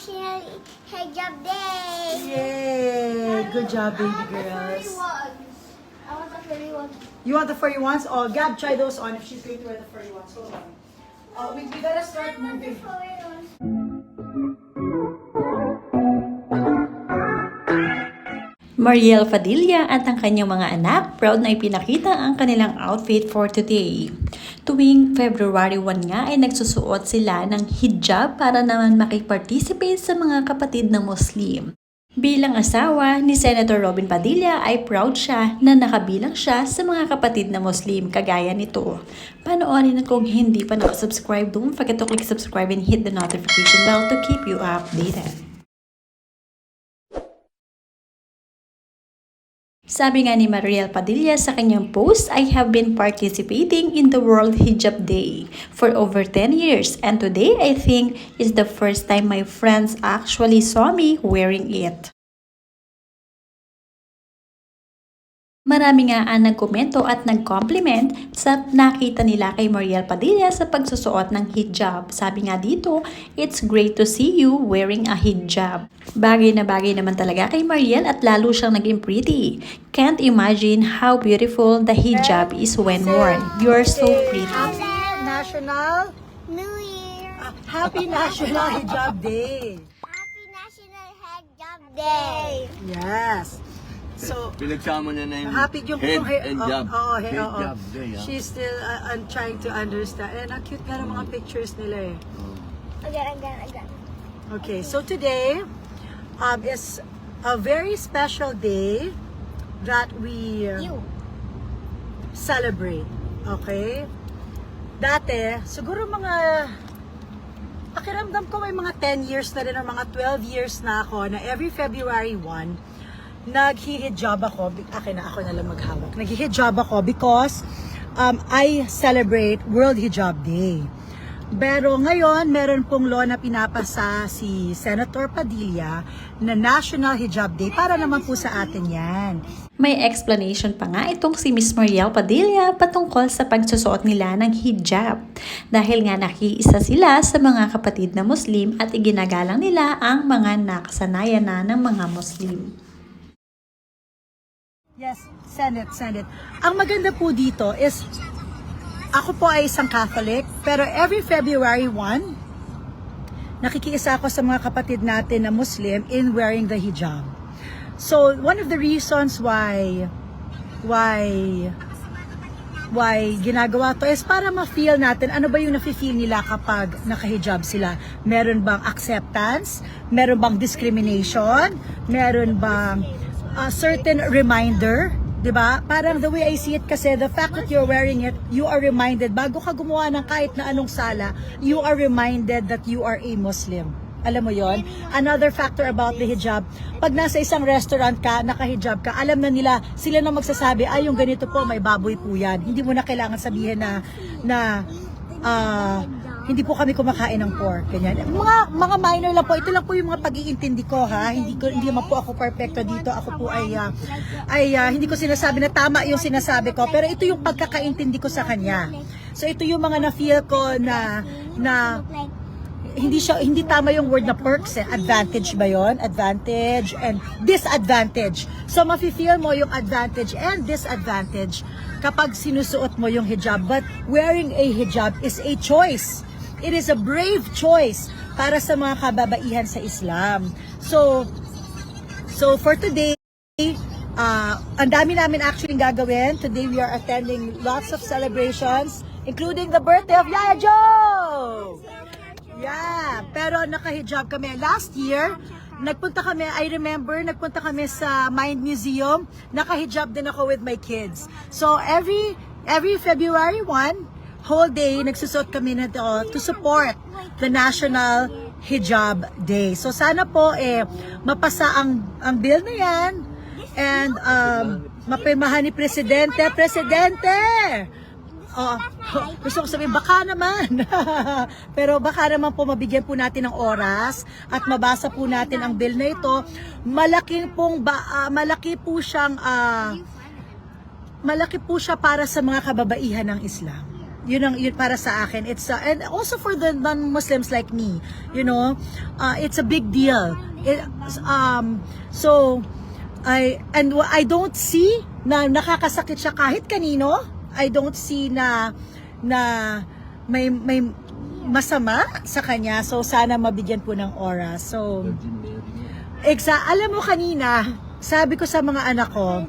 National Hijab Day. Yay! Good job, baby girls. I want the furry ones. You want the furry ones? Oh, Gab, try those on if she's going to wear the furry ones. Hold on. Oh, we, we gotta start moving. Furry ones. Mariel Padilla at ang kanyang mga anak proud na ipinakita ang kanilang outfit for today. Tuwing February 1 nga ay nagsusuot sila ng hijab para naman makipag-participate sa mga kapatid na Muslim. Bilang asawa ni Senator Robin Padilla ay proud siya na nakabilang siya sa mga kapatid na Muslim kagaya nito. Panoorin at kung hindi pa nakasubscribe, don't forget to click subscribe and hit the notification bell to keep you updated. Sabi nga ni Mariel Padilla sa kanyang post, I have been participating in the World Hijab Day for over 10 years and today I think is the first time my friends actually saw me wearing it. Marami nga ang nagkomento at nag-compliment sa nakita nila kay Mariel Padilla sa pagsusuot ng hijab. Sabi nga dito, it's great to see you wearing a hijab. Bagay na bagay naman talaga kay Mariel at lalo siyang naging pretty. Can't imagine how beautiful the hijab is when worn. You're so pretty. Happy National, New Year. Happy National Hijab Day. Happy National Hijab Day. Yes. So, Pinagsama niya na yung happy yung head he- and oh, job. oh, he- head oh, oh. job day, ah. She's still uh, uh, trying to understand. And ang cute nga ng mga pictures nila eh. Again, again, again. Okay, so today um, is a very special day that we uh, You. celebrate. Okay? Dati, siguro mga pakiramdam ko may mga 10 years na rin, or mga 12 years na ako na every February 1, naghihijab ako. Akin na, ako na lang maghawak. Naghihijab ako because um, I celebrate World Hijab Day. Pero ngayon, meron pong law na pinapasa si Senator Padilla na National Hijab Day para naman po sa atin yan. May explanation pa nga itong si Miss Mariel Padilla patungkol sa pagsusuot nila ng hijab. Dahil nga nakiisa sila sa mga kapatid na Muslim at iginagalang nila ang mga nakasanayan na ng mga Muslim. Yes, send it, send it. Ang maganda po dito is, ako po ay isang Catholic, pero every February 1, nakikiisa ako sa mga kapatid natin na Muslim in wearing the hijab. So, one of the reasons why, why, why ginagawa to is para ma-feel natin ano ba yung nafe-feel nila kapag nakahijab sila. Meron bang acceptance? Meron bang discrimination? Meron bang a certain reminder? 'di ba? Parang the way I see it kasi the fact that you're wearing it, you are reminded bago ka gumawa ng kahit na anong sala, you are reminded that you are a Muslim. Alam mo yon? Another factor about the hijab, pag nasa isang restaurant ka, naka-hijab ka, alam na nila, sila na magsasabi, ay yung ganito po, may baboy po yan. Hindi mo na kailangan sabihin na, na, ah, hindi po kami kumakain ng pork, ganyan. Mga mga minor lang po, ito lang po yung mga pag-iintindi ko ha. Hindi ko hindi naman po ako perfecto dito. Ako po ay ah, ay ah, hindi ko sinasabi na tama yung sinasabi ko, pero ito yung pagkakaintindi ko sa kanya. So ito yung mga na-feel ko na na hindi siya hindi tama yung word na perks eh. Advantage ba 'yon? Advantage and disadvantage. So mafe-feel mo yung advantage and disadvantage kapag sinusuot mo yung hijab. But wearing a hijab is a choice. It is a brave choice para sa mga kababaihan sa Islam. So so for today uh, ang dami namin actually gagawin. Today we are attending lots of celebrations including the birthday of Yaya Joe! Yeah, pero naka-hijab kami. Last year, nagpunta kami, I remember, nagpunta kami sa Mind Museum. Naka-hijab din ako with my kids. So, every every February 1, whole day, nagsusot kami nito to support the National Hijab Day. So, sana po, eh, mapasa ang, ang bill na yan. And, um, mapirmahan ni Presidente. Presidente! Oh, gusto ko sabihin, baka naman. Pero baka naman po mabigyan po natin ng oras at mabasa po natin ang bill na ito. Malaking pong ba, ah, malaki po siyang ah, malaki po siya para sa mga kababaihan ng Islam. Yun ang yun para sa akin. It's uh, and also for the non-Muslims like me you know uh, it's a big deal. It, um so I and I don't see na nakakasakit siya kahit kanino. I don't see na na may may masama sa kanya. So sana mabigyan po ng oras. So Exa, alam mo kanina, sabi ko sa mga anak ko,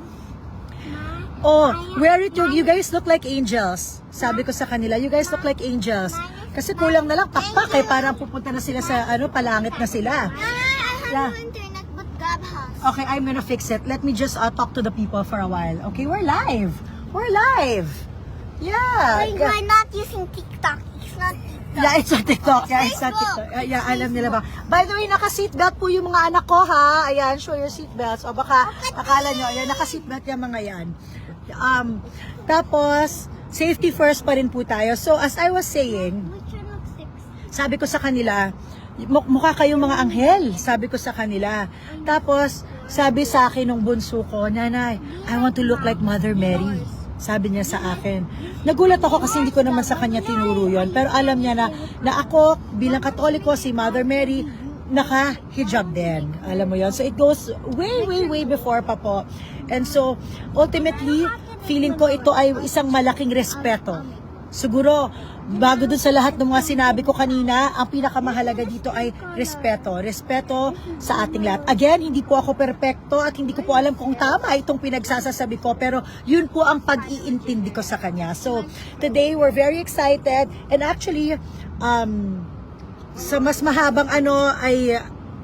Oh, wear it you, you guys look like angels. Sabi ko sa kanila, you guys look like angels. Kasi kulang na lang pakpak eh, parang pupunta na sila sa ano, palangit na sila. Have Yeah. Okay, I'm gonna fix it. Let me just uh, talk to the people for a while. Okay, we're live. We're live. Yeah. Wait, we're not using TikTok. It's not TikTok. Yeah, it's on TikTok. Yeah, it's on TikTok. Uh, yeah, alam nila ba. By the way, naka-seatbelt po yung mga anak ko, ha? Ayan, show your seatbelts. O baka, akala nyo, ayan, naka-seatbelt yung mga yan. Um, tapos, safety first pa rin po tayo. So, as I was saying, sabi ko sa kanila, "Muk- mukha kayong mga anghel, sabi ko sa kanila. Tapos, sabi sa akin nung bunso ko, Nanay, I want to look like Mother Mary. Sabi niya sa akin. Nagulat ako kasi hindi ko naman sa kanya tinuro yon Pero alam niya na, na ako, bilang katoliko, si Mother Mary, naka-hijab din. Alam mo yon So it goes way, way, way before pa po. And so, ultimately, feeling ko ito ay isang malaking respeto Siguro, bago dun sa lahat ng mga sinabi ko kanina, ang pinakamahalaga dito ay respeto. Respeto sa ating lahat. Again, hindi po ako perpekto at hindi ko po alam kung tama itong pinagsasasabi ko, pero yun po ang pag-iintindi ko sa kanya. So, today, we're very excited and actually, um, sa mas mahabang ano ay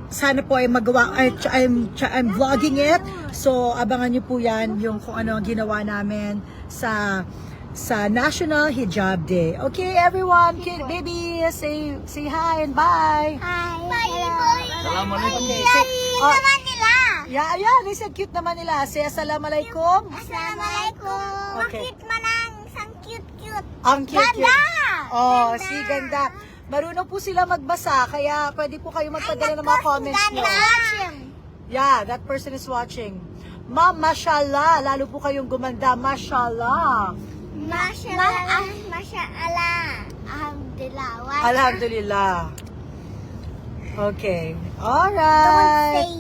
sana po ay magawa ay I'm, I'm vlogging it so abangan niyo po yan yung kung ano ang ginawa namin sa sa National Hijab Day. Okay, everyone, kid, baby, say say hi and bye. Hi. Bye. Assalamualaikum. Okay, say, oh, naman nila. yeah, yeah, they said cute naman nila. Say assalamualaikum. Assalamualaikum. Okay. Bakit man ang isang cute-cute? Ang cute, cute. Ganda! Oh, Ganda. si ganda. Marunong po sila magbasa, kaya pwede po kayo magpadala ng mga comments nyo. Yeah, that person is watching. Ma'am, mashallah. Lalo po kayong gumanda. Mashallah. Mashallah. Mashallah. Alhamdulillah. Alhamdulillah. Okay. Don't Alright. say,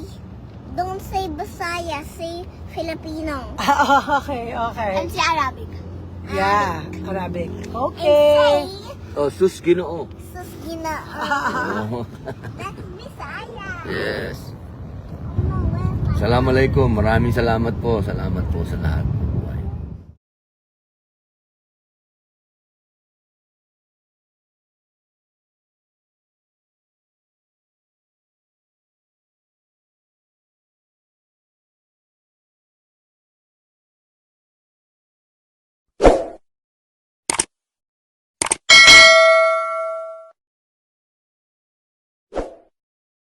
don't say Bisaya, say Filipino. okay, okay. And say Arabic. Yeah, Arabic. And Okay. say Oh, sus ginoo. Oh, That's Bisaya. yes. Assalamualaikum. Maraming salamat po. Salamat po sa lahat.